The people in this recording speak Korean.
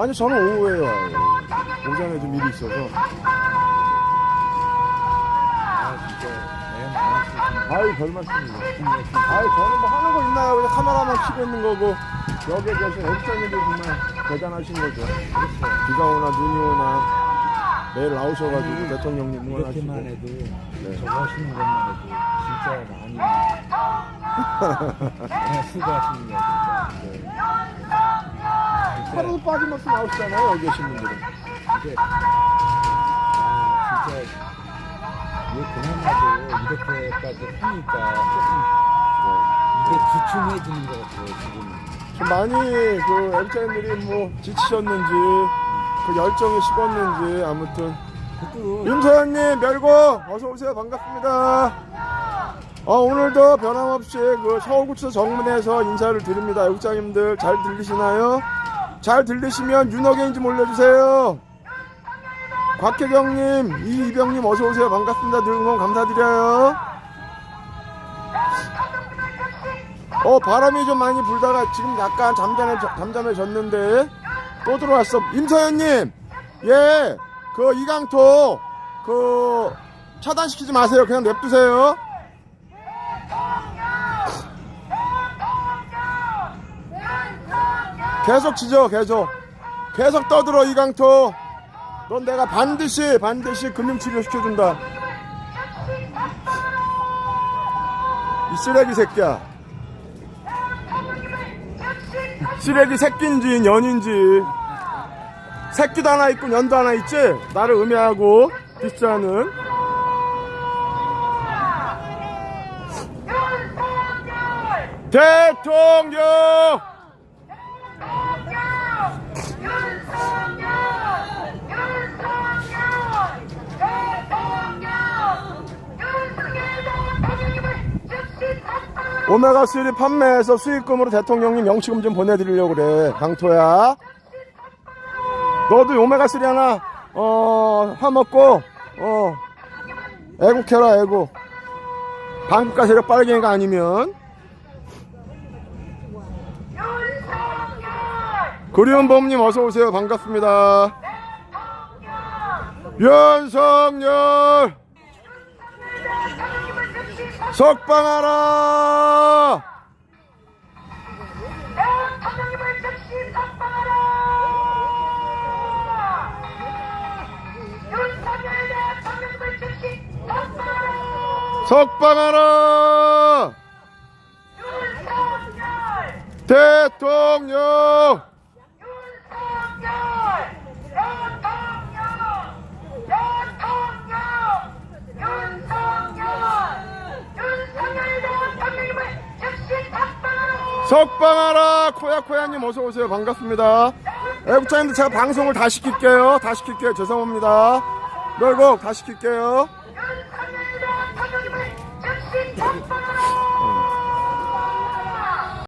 아니 저는 오후에 와요. 오전에 좀 일이 있어서. 아. 아유 별 말씀입니다. 아유 저는 뭐 하는 거 있나요? 그냥 카메라만 키고 있는 거고 여기에 계신 앱션님들 정말 대단하신 거죠. 비가 오나 눈이 오나 매일 나오셔가지고 대통령님 응원하시고. 이렇게만 해도 네. 저거 하시는 것만 해도 진짜 많이 그냥 수고하시는 거예요 진짜. 하루도 빠짐없이 나오시잖아요 여기 계신 분들은. 근데 아 진짜 이게 그나마도 이렇게까지 하니까 조금 이게 주춤해지는 것 같아요 지금. 좀 많이 그 앱션들이 뭐 지치셨는지 그 열정이 식었는지 아무튼 임소연님 멸고 어서 오세요 반갑습니다. 어, 오늘도 변함없이 그 서울구치소 정문에서 인사를 드립니다. 애국장님들 잘 들리시나요? 잘 들리시면 윤호경인 좀 올려주세요. 곽혜경님, 이이병님 어서 오세요 반갑습니다. 늘 응원 감사드려요. 어 바람이 좀 많이 불다가 지금 약간 잠잠해 잠잠해졌는데 또 들어왔어. 임서연님, 예, 그 이강토 그 차단시키지 마세요. 그냥 냅두세요. 계속 치죠, 계속. 계속 떠들어, 이강토. 넌 내가 반드시, 반드시 금융치료 시켜준다. 이 쓰레기 새끼야. 쓰레기 새끼인지 년인지. 새끼도 하나 있고 년도 하나 있지? 나를 음해하고 디스하는 대통령! 오메가3 판매해서 수익금으로 대통령님 영치금 좀 보내드리려고 그래. 강토야. 너도 오메가3 하나, 어, 화먹고, 어, 애국해라, 애국. 방국가 세력 빨갱이가 아니면. 그리운 범님 어서 오세요. 반갑습니다. 윤석열! 석방하라! 석방하라! 윤석열 대통령님을 즉시 석방하라! 석방하라! 윤석열! 대통령! 윤석열! 대통령! 대통령! 윤석열! 윤석열 대통령님을 즉시 석방하라! 코야코야님 어서 오세요. 반갑습니다. 애국자님들 제가 방송을 다 시킬게요. 다 시킬게요. 죄송합니다. 널곡 다 시킬게요.